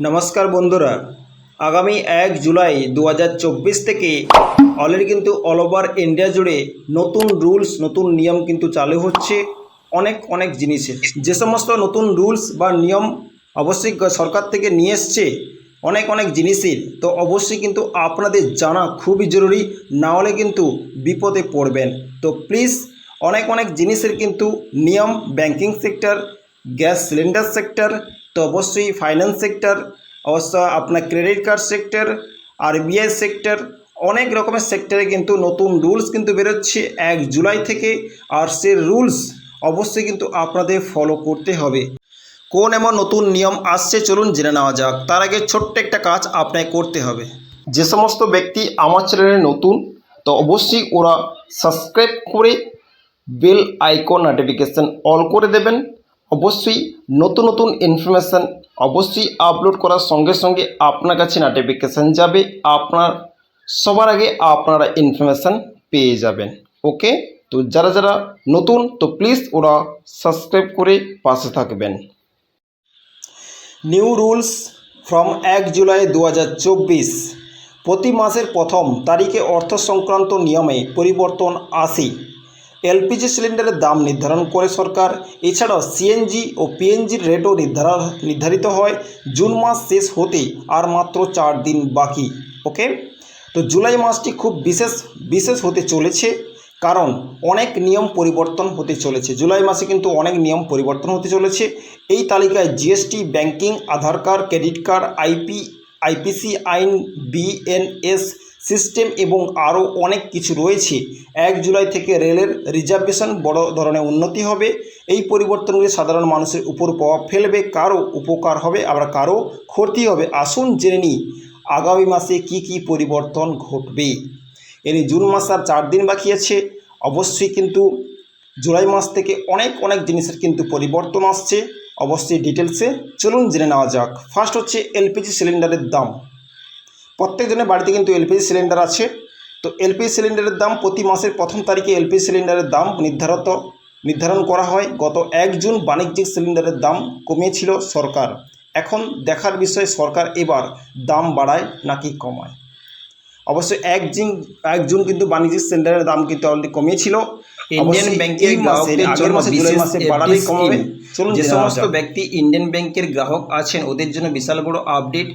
নমস্কার বন্ধুরা। আগামী এক জুলাই দু হাজার চব্বিশ থেকে অলরেডি কিন্তু অল ওভার ইন্ডিয়া জুড়ে নতুন রুলস নতুন নিয়ম কিন্তু চালু হচ্ছে অনেক অনেক জিনিসের যে সমস্ত নতুন রুলস বা নিয়ম অবশ্যই সরকার থেকে নিয়ে এসছে অনেক অনেক জিনিসের তো অবশ্যই কিন্তু আপনাদের জানা খুবই জরুরি, না হলে কিন্তু বিপদে পড়বেন। তো প্লিজ অনেক অনেক জিনিসের কিন্তু নিয়ম banking sector gas cylinder sector তো অবশ্যই ফাইন্যান্স সেক্টর অবশ্য আপনার credit card sector RBI sector অনেক রকমের সেক্টরে কিন্তু নতুন রুলস কিন্তু বেরোচ্ছে। এক জুলাই থেকে আর সে রুলস অবশ্যই কিন্তু আপনাদের ফলো করতে হবে। কোন এমন নতুন নিয়ম আসছে চলুন জেনে নেওয়া যাক। তার আগে ছোট্ট একটা কাজ আপনাকে করতে হবে। যে সমস্ত ব্যক্তি আমার চ্যানেলে নতুন, তো অবশ্যই ওরা সাবস্ক্রাইব করে বেল আইকন নোটিফিকেশান অল করে দেবেন। অবশ্যই নতুন নতুন ইনফরমেশান অবশ্যই আপলোড করার সঙ্গে সঙ্গে আপনার কাছে নোটিফিকেশান যাবে। আপনার, সবার আগে আপনারা ইনফরমেশান পেয়ে যাবেন। ওকে তো যারা যারা নতুন, তো প্লিজ ওরা সাবস্ক্রাইব করে পাশে থাকবেন। নিউ রুলস ফ্রম এক জুলাই দু হাজার চব্বিশ। প্রতি মাসের প্রথম তারিখে অর্থ সংক্রান্ত নিয়মে পরিবর্তন আসে এলপিজি সিলিন্ডারের দাম নির্ধারণ করে সরকার। এছাড়াও সিএনজি ও পিএনজির রেটও নির্ধারণ নির্ধারিত হয়। জুন মাস শেষ হতে আর মাত্র চার দিন বাকি। ওকে? তো জুলাই মাসটি খুব বিশেষ বিশেষ হতে চলেছে। কারণ অনেক নিয়ম পরিবর্তন হতে চলেছে। জুলাই মাসে কিন্তু অনেক নিয়ম পরিবর্তন হতে চলেছে। এই তালিকায় GST, banking, Aadhaar card, credit card, IP, IPC আইন, বিএনএস সিস্টেম এবং আরও অনেক কিছু রয়েছে। এক জুলাই থেকে রেলের রিজার্ভেশন বড় ধরনের উন্নতি হবে। এই পরিবর্তনগুলি সাধারণ মানুষের উপর প্রভাব ফেলবে। কারও উপকার হবে, আবার কারও ক্ষতি হবে। আসুন জেনে নিই, আগামী মাসে কি কি পরিবর্তন ঘটবে? এর জুন মাস আর চার দিন বাকি আছে। অবশ্যই কিন্তু জুলাই মাস থেকে অনেক অনেক জিনিসের কিন্তু পরিবর্তন আসছে। অবশ্যই ডিটেলসে চলুন জেনে নেওয়া যাক। ফার্স্ট হচ্ছে এলপিজি সিলিন্ডারের দাম। প্রত্যেকজনের বাড়িতে কিন্তু এলপিজি সিলিন্ডার আছে। তো এলপিজি সিলিন্ডারের দাম প্রতি মাসের প্রথম তারিখে এলপিজি সিলিন্ডারের দাম নির্ধারিত নির্ধারণ করা হয়। গত এক জুন বাণিজ্যিক সিলিন্ডারের দাম কমিয়েছিল সরকার। এখন দেখার বিষয় সরকার এবার দাম বাড়ায় নাকি কমায়? অবশ্যই এক জুন এক জুন কিন্তু বাণিজ্যিক সিলিন্ডারের দাম কিন্তু অলরেডি কমিয়েছিল। ইন্ডিয়ান ব্যাংকের গ্রাহকদের জন্য যে সমস্ত ব্যক্তি ইন্ডিয়ান ব্যাংকের গ্রাহক আছেন ওদের জন্য বিশাল বড় update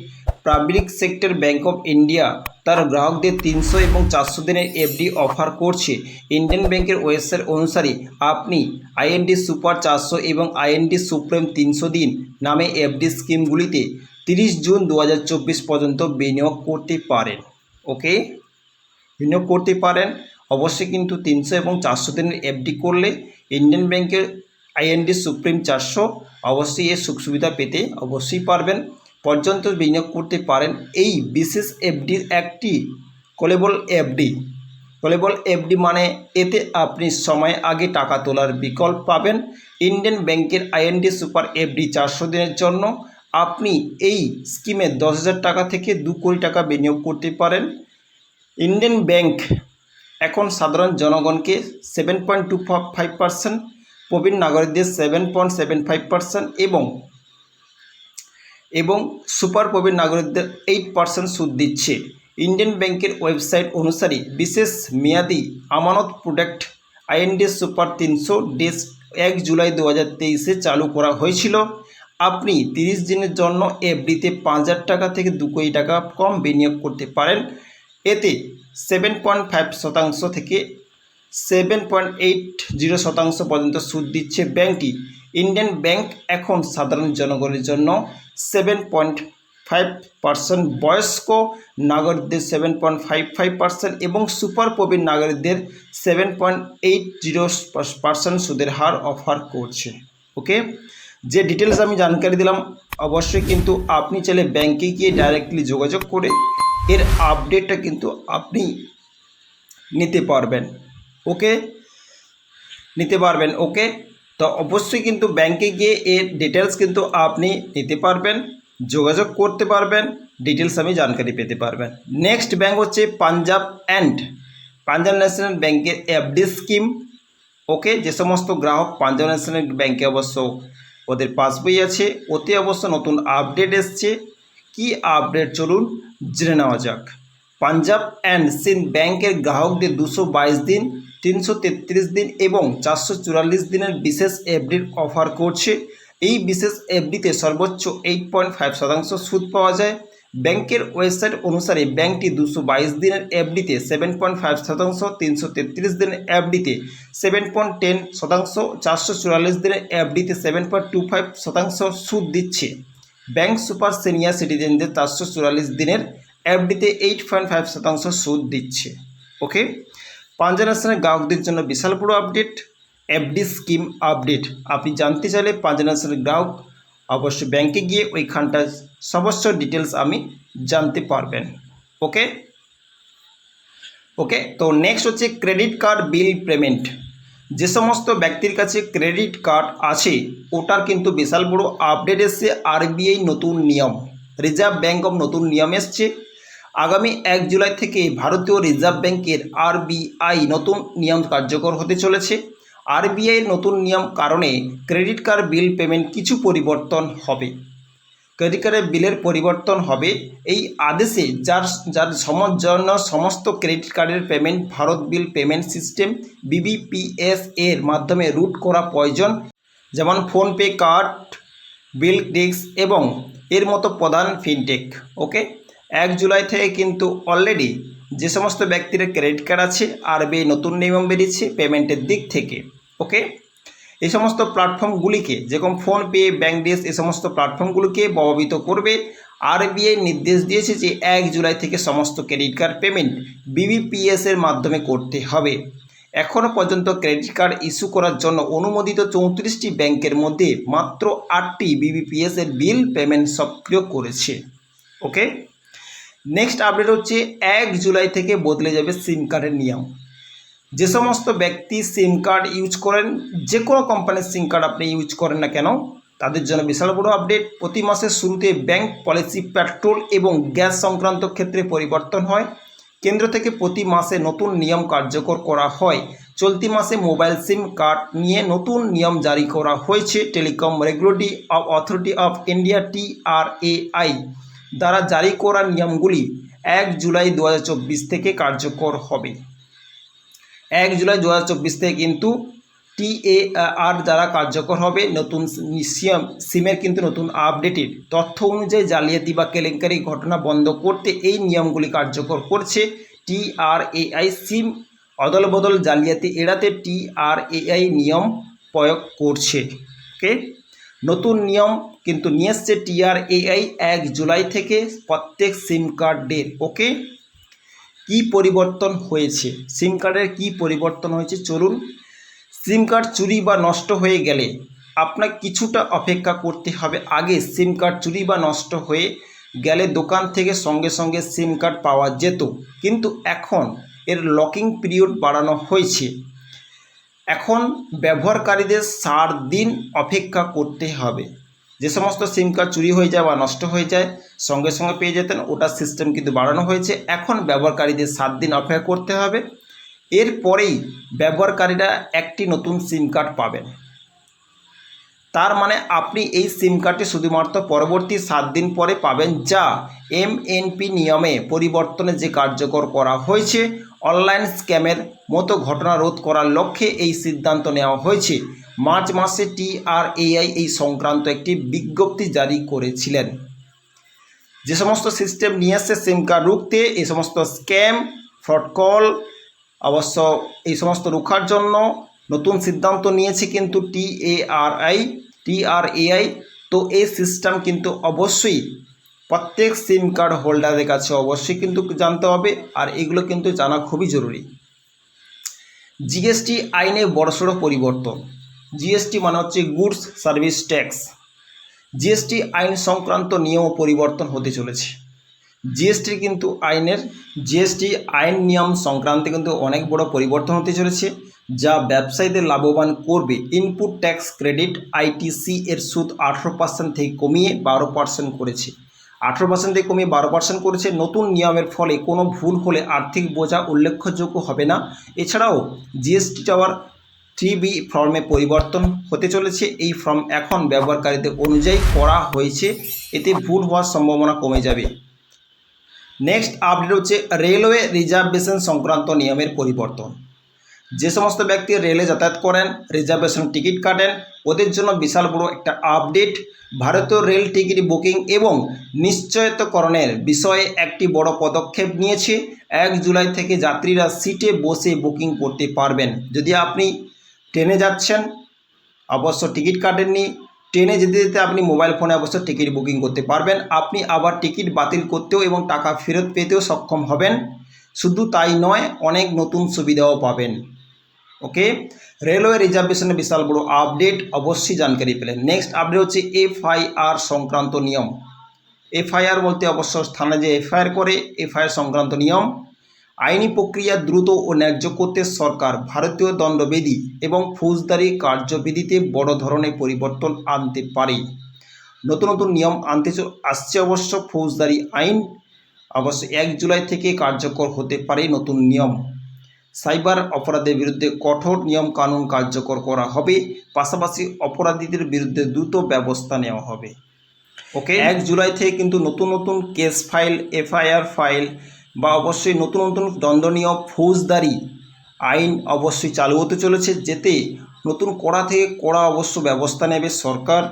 public sector bank of India তার গ্রাহকদের তিনশো এবং চারশো দিনের এফডি অফার করছে। ইন্ডিয়ান ব্যাংকের ওয়েবসাইট অনুসারে আপনি আইএনডি সুপার চারশো এবং আইএনডি সুপ্রিম তিনশো দিন নামে এফডি স্কিমগুলিতে তিরিশ জুন দু হাজার চব্বিশ পর্যন্ত বিনিয়োগ করতে পারেন। ওকে? বিনিয়োগ করতে পারেন। অবশ্যই কিন্তু তিনশো এবং চারশো দিনের এফডি করলে ইন্ডিয়ান ব্যাংকের আইএনডি সুপ্রিম চারশো অবশ্যই এর সুখ সুবিধা পেতে অবশ্যই পারবেন। পর্যন্ত বিনিয়োগ করতে পারেন এই বিশেষ এফডির একটি কলেবল এফডি। কলেবল এফডি মানে এতে আপনি সময় আগে টাকা তোলার বিকল্প পাবেন। ইন্ডিয়ান ব্যাংকের আইএনডি সুপার এফডি চারশো দিনের জন্য। আপনি এই স্কিমে দশ হাজার টাকা থেকে দু কোটি টাকা বিনিয়োগ করতে পারেন। ইন্ডিয়ান ব্যাংক এখন সাধারণ জনগণকে seven point two five percent প্রবীণ নাগরিকদের seven point seven five percent এবং এবং সুপার প্রবীণ নাগরিকদের এইট পার্সেন্ট সুদ দিচ্ছে। ইন্ডিয়ান ব্যাংকের ওয়েবসাইট অনুসারে বিশেষ মেয়াদি আমানত প্রোডাক্ট আইএনডি সুপার তিনশো ডেস এক জুলাই দু হাজার তেইশে চালু করা হয়েছিল। আপনি তিরিশ দিনের জন্য এফডিতে পাঁচ হাজার টাকা থেকে দু কোটি টাকা কম বিনিয়োগ করতে পারেন। এতে সেভেন পয়েন্ট ফাইভ শতাংশ থেকে সেভেন পয়েন্ট এইট জিরো শতাংশ পর্যন্ত সুদ দিচ্ছে ব্যাংকটি। ইন্ডিয়ান ব্যাংক এখন সাধারণ জনগণের জন্য সেভেন পয়েন্ট ফাইভ পার্সেন্ট বয়স্ক নাগরিকদের seven point five five percent এবং সুপার প্রবীণ নাগরিকদের seven point eight zero percent সুদের হার অফার করছে। ওকে যে ডিটেলস আমি জানকারি দিলাম, অবশ্যই কিন্তু আপনি চাইলে ব্যাংকে গিয়ে ডাইরেক্টলি যোগাযোগ করে এর আপডেটটা কিন্তু আপনি নিতে পারবেন। ওকে নিতে পারবেন। ওকে তো অবশ্যই কিন্তু ব্যাংকে গিয়ে এর ডিটেলস কিন্তু আপনি নিতে পারবেন, যোগাযোগ করতে পারবেন ডিটেলস আমি জানকারি পেতে পারবেন। নেক্সট ব্যাংক হচ্ছে পাঞ্জাব অ্যান্ড পাঞ্জাব ন্যাশনাল ব্যাংকের এফডি স্কিম ওকে যে সমস্ত গ্রাহক পাঞ্জাব ন্যাশনাল ব্যাংকে অবশ্য ওদের পাসবই আছে ওতে অবশ্য নতুন আপডেট এসছে। কি আপডেট চলুন জেনে নেওয়া যাক। পাঞ্জাব অ্যান্ড সিন্ধ ব্যাংকের গ্রাহকদের দুশো দিন তিনশো তেত্রিশ দিন এবং চারশো দিনের বিশেষ এফডির অফার করছে। এই বিশেষ এফডিতে সর্বোচ্চ এইট পয়েন্ট ফাইভ শতাংশ সুদ পাওয়া যায়। ব্যাংকের ওয়েবসাইট অনুসারে ব্যাংকটি দুশো বাইশ দিনের এফডিতে সেভেন পয়েন্ট ফাইভ শতাংশ, তিনশো তেত্রিশ দিনের এফডিতে সেভেন পয়েন্ট টেন শতাংশ, চারশো চুরাল্লিশ দিনের এফডিতে সেভেন পয়েন্ট টু ফাইভ শতাংশ সুদ দিচ্ছে। ব্যাংক সুপার সিনিয়র সিটিজেনদের চারশো চুরাল্লিশ দিনের এফডিতে এইট পয়েন্ট ফাইভ শতাংশ সুদ দিচ্ছে। ওকে? পাঞ্জাব ন্যাশনাল গ্রাহকদের জন্য বিশাল বড় আপডেট, এফডি স্কিম আপডেট। আপনি জানতে চাইলে পাঞ্জাব ন্যাশনাল গ্রাহক অবশ্যই ব্যাংকে গিয়ে ওইখানটার সমস্ত ডিটেলস আমি জানতে পারবেন। ওকে? ওকে, তো নেক্সট হচ্ছে ক্রেডিট কার্ড বিল পেমেন্ট। যে সমস্ত ব্যক্তির কাছে ক্রেডিট কার্ড আছে, ওটার কিন্তু বিশাল বড় আপডেট এসছে আরবিআই নতুন নিয়ম। রিজার্ভ ব্যাঙ্ক অফ নতুন নিয়ম এসছে। আগামী এক জুলাই থেকে ভারতীয় রিজার্ভ ব্যাংকের আরবিআই নতুন নিয়ম কার্যকর হতে চলেছে। আরবিআই নতুন নিয়ম কারণে ক্রেডিট কার্ড বিল পেমেন্ট কিছু পরিবর্তন হবে। ক্রেডিট কার্ডের বিলের পরিবর্তন হবে এই আদেশে যার যার জন্য সমস্ত ক্রেডিট কার্ডের payment, Bharat bill payment system BBPS এর মাধ্যমে রুট করা প্রয়োজন। যেমন ফোনপে, কার্ড, বিল ডেস্ক এবং এর মতো প্রধান ফিনটেক, ওকে? এক জুলাই থেকে কিন্তু অলরেডি যে সমস্ত ব্যক্তির ক্রেডিট কার্ড আছে আরবিআই নতুন নিয়ম বেরিয়েছে পেমেন্টের দিক থেকে ওকে এই সমস্ত প্ল্যাটফর্মগুলিকে যেরকম ফোনপে ব্যাঙ্ক ডিস এই সমস্ত প্ল্যাটফর্মগুলিকে প্রভাবিত করবে। আরবিআই নির্দেশ দিয়েছে যে এক জুলাই থেকে সমস্ত ক্রেডিট কার্ড পেমেন্ট বিবিপিএস এর মাধ্যমে করতে হবে। এখনও পর্যন্ত ক্রেডিট কার্ড ইস্যু করার জন্য অনুমোদিত চৌত্রিশটি ব্যাংকের মধ্যে মাত্র আটটি বিবিপিএস এর বিল পেমেন্ট সক্রিয় করেছে ওকে নেক্সট আপডেট হচ্ছে এক জুলাই থেকে বদলে যাবে সিম কার্ডের নিয়ম। যে সমস্ত ব্যক্তি সিম কার্ড ইউজ করেন, যে কোনো কোম্পানির সিম কার্ড আপনি ইউজ করেন না কেন, তাদের জন্য বিশাল বড় আপডেট প্রতি মাসের শুরুতে ব্যাংক পলিসি পেট্রোল এবং গ্যাস সংক্রান্ত ক্ষেত্রে পরিবর্তন হয়। কেন্দ্র থেকে প্রতি মাসে নতুন নিয়ম কার্যকর করা হয়। চলতি মাসে মোবাইল সিম কার্ড নিয়ে নতুন নিয়ম জারি করা হয়েছে। Telecom regulatory of authority of India TRAI দ্বারা জারি করা নিয়মগুলি এক জুলাই দু হাজার চব্বিশ থেকে কার্যকর হবে। এক জুলাই দু হাজার চব্বিশ থেকে কিন্তু টিএ আর দ্বারা কার্যকর হবে। নতুন সিএম, সিমের কিন্তু নতুন আপডেটেড তথ্য অনুযায়ী জালিয়াতি বা কেলেঙ্কারি ঘটনা বন্ধ করতে এই নিয়মগুলি কার্যকর করছে। টিআরএআই সিম অদল বদল জালিয়াতি এড়াতে টিআরএআই নিয়ম প্রয়োগ করছে। ওকে? নতুন নিয়ম কিন্তু নিয়ে এসছে টিআরএআই এক জুলাই থেকে প্রত্যেক সিম কার্ডের ওকে? কি পরিবর্তন হয়েছে? সিম কার্ডের কি পরিবর্তন হয়েছে? চলুন। সিম কার্ড চুরি বা নষ্ট হয়ে গেলে আপনার কিছুটা অপেক্ষা করতে হবে। আগে সিম কার্ড চুরি বা নষ্ট হয়ে গেলে দোকান থেকে সঙ্গে সঙ্গে সিম কার্ড পাওয়া যেত। কিন্তু এখন এর লকিং পিরিয়ড বাড়ানো হয়েছে। এখন ব্যবহারকারীদের ষাট দিন অপেক্ষা করতে হবে। যে সমস্ত সিম কার্ড চুরি হয়ে যায় বা নষ্ট হয়ে যায়, সঙ্গে সঙ্গে পেয়ে যেতেন, ওটার সিস্টেম কিন্তু বাড়ানো হয়েছে। এখন ব্যবহারকারীদের সাত দিন অপেক্ষা করতে হবে। এরপরেই ব্যবহারকারীরা একটি নতুন সিম কার্ড পাবেন। তার মানে আপনি এই সিম কার্ডটি শুধুমাত্র পরবর্তী সাত দিন পরে পাবেন, যা এমএনপি নিয়মে পরিবর্তনে যে কার্যকর করা হয়েছে অনলাইন স্ক্যামের মতো ঘটনা রোধ করার লক্ষ্যে এই সিদ্ধান্ত নেওয়া হয়েছে। মার্চ মাসে টিআরএআই এই সংক্রান্ত একটি বিজ্ঞপ্তি জারি করেছিলেন। যে সমস্ত সিস্টেম নিয়ে আসছে, সিম কার্ড রুখতে এই সমস্ত স্ক্যাম, ফ্রড কল, অবশ্য এই সমস্ত রুখার জন্য নতুন সিদ্ধান্ত নিয়েছে কিন্তু টিএআরআই টিআরএআই তো এই সিস্টেম কিন্তু অবশ্যই প্রত্যেক সিম কার্ড হোল্ডারের কাছে অবশ্যই কিন্তু জানতে হবে, আর এগুলো কিন্তু জানা খুবই জরুরি। জিএসটি আইনে বড়সড় পরিবর্তন। জিএসটি মানে হচ্ছে গুডস সার্ভিস ট্যাক্স জিএসটি আইন সংক্রান্ত নিয়ম পরিবর্তন হতে চলেছে। জিএসটি কিন্তু আইনের জিএসটি আইন নিয়ম সংক্রান্তে কিন্তু অনেক বড় পরিবর্তন হতে চলেছে, যা ব্যবসায়ীদের লাভবান করবে। ইনপুট ট্যাক্স ক্রেডিট আইটিসি এর সুদ আঠেরো পার্সেন্ট থেকে কমিয়ে বারো পার্সেন্ট করেছে। আঠেরো পার্সেন্ট থেকে কমিয়ে বারো পার্সেন্ট করেছে। নতুন নিয়মের ফলে কোনো ভুল হলে আর্থিক বোঝা উল্লেখযোগ্য হবে না। এছাড়াও জিএসটি টাওয়ার থ্রি বি ফর্মে পরিবর্তন হতে চলেছে। এই ফর্ম এখন ব্যবহারকারীদের অনুযায়ী করা হয়েছে। এতে ভুল হওয়ার সম্ভাবনা কমে যাবে। নেক্সট আপডেট হচ্ছে রেলওয়ে রিজার্ভেশন সংক্রান্ত নিয়মের পরিবর্তন। যে সমস্ত ব্যক্তি রেলে যাতায়াত করেন রিজার্ভেশন টিকিট কাটেন, ওদের জন্য বিশাল বড় একটা আপডেট ভারতীয় রেল টিকিট বুকিং এবং নিশ্চয়তকরণের বিষয়ে একটি বড় পদক্ষেপ নিয়েছে। এক জুলাই থেকে যাত্রীরা সিটে বসে বুকিং করতে পারবেন। যদি আপনি ট্রেনে যাচ্ছেন, অবশ্য টিকিট কাটেননি, ট্রেনে যেতে যেতে আপনি মোবাইল ফোনে অবশ্য টিকিট বুকিং করতে পারবেন। আপনি আবার টিকিট বাতিল করতেও এবং টাকা ফেরত পেতেও সক্ষম হবেন। শুধু তাই নয়, অনেক নতুন সুবিধাও পাবেন। ওকে রেলওয়ে রিজার্ভেশনের বিশাল বড় আপডেট অবশ্যই জানকারি পেলেন নেক্সট আপডেট হচ্ছে এফআইআর সংক্রান্ত নিয়ম। এফআইআর বলতে অবশ্য থানা যে এফআইআর করে এফআইআর সংক্রান্ত নিয়ম। আইনি প্রক্রিয়া দ্রুত ও ন্যায্য করতে সরকার ভারতীয় দণ্ডবিধি এবং ফৌজদারি কার্যবিধিতে বড় ধরনের পরিবর্তন আনতে পারে। নতুন নতুন নিয়ম আনতে আসছে অবশ্য। ফৌজদারি আইন অবশ্য এক জুলাই থেকে কার্যকর হতে পারে নতুন নিয়ম। সাইবার অপরাধের বিরুদ্ধে কঠোর নিয়ম কানুন কার্যকর করা হবে, পাশাপাশি অপরাধীদের বিরুদ্ধে দ্রুত ব্যবস্থা নেওয়া হবে। ওকে? এক জুলাই থেকে কিন্তু নতুন নতুন কেস ফাইল, এফআইআর ফাইল বা অবশ্যই নতুন নতুন দণ্ডনীয় ফৌজদারি আইন অবশ্যই চালু হতে চলেছে, যেতে নতুন কড়া থেকে কড়া অবশ্য ব্যবস্থা নেবে সরকার,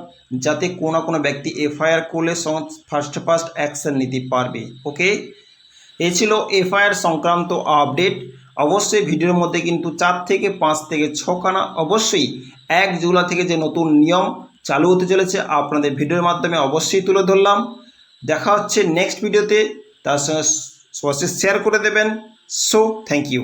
যাতে কোনো না কোনো ব্যক্তি এফআইআর করলে ফার্স্ট ফার্স্ট অ্যাকশন নিতে পারবে। ওকে? এ ছিল এফআইআর সংক্রান্ত আপডেট। অবশ্যই ভিডিওর মধ্যে কিন্তু চার থেকে পাঁচ থেকে ছখানা অবশ্যই এক জুলাই থেকে যে নতুন নিয়ম চালু হতে চলেছে, আপনাদের ভিডিওর মাধ্যমে অবশ্যই তুলে ধরলাম। দেখা হচ্ছে নেক্সট ভিডিওতে তার সঙ্গে শেয়ার করে দেবেন। So thank you